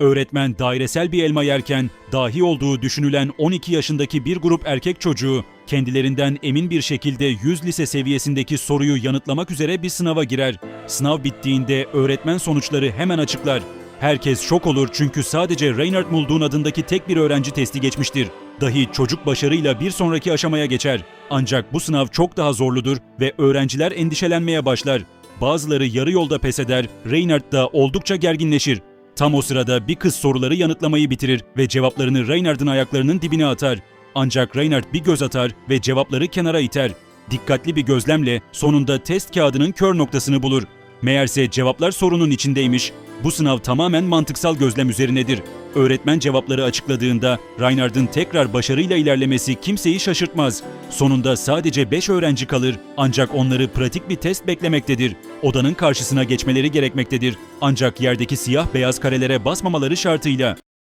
Öğretmen dairesel bir elma yerken dahi olduğu düşünülen 12 yaşındaki bir grup erkek çocuğu kendilerinden emin bir şekilde 100 lise seviyesindeki soruyu yanıtlamak üzere bir sınava girer. Sınav bittiğinde öğretmen sonuçları hemen açıklar. Herkes şok olur çünkü sadece Reinhard Muldoon adındaki tek bir öğrenci testi geçmiştir. Dahi çocuk başarıyla bir sonraki aşamaya geçer. Ancak bu sınav çok daha zorludur ve öğrenciler endişelenmeye başlar. Bazıları yarı yolda pes eder, Reinhard da oldukça gerginleşir. Tam o sırada bir kız soruları yanıtlamayı bitirir ve cevaplarını Reinhard'ın ayaklarının dibine atar. Ancak Reinhard bir göz atar ve cevapları kenara iter. Dikkatli bir gözlemle sonunda test kağıdının kör noktasını bulur. Meğerse cevaplar sorunun içindeymiş. Bu sınav tamamen mantıksal gözlem üzerinedir. Öğretmen cevapları açıkladığında Reinhard'ın tekrar başarıyla ilerlemesi kimseyi şaşırtmaz. Sonunda sadece 5 öğrenci kalır ancak onları pratik bir test beklemektedir. Odanın karşısına geçmeleri gerekmektedir. Ancak yerdeki siyah beyaz karelere basmamaları şartıyla.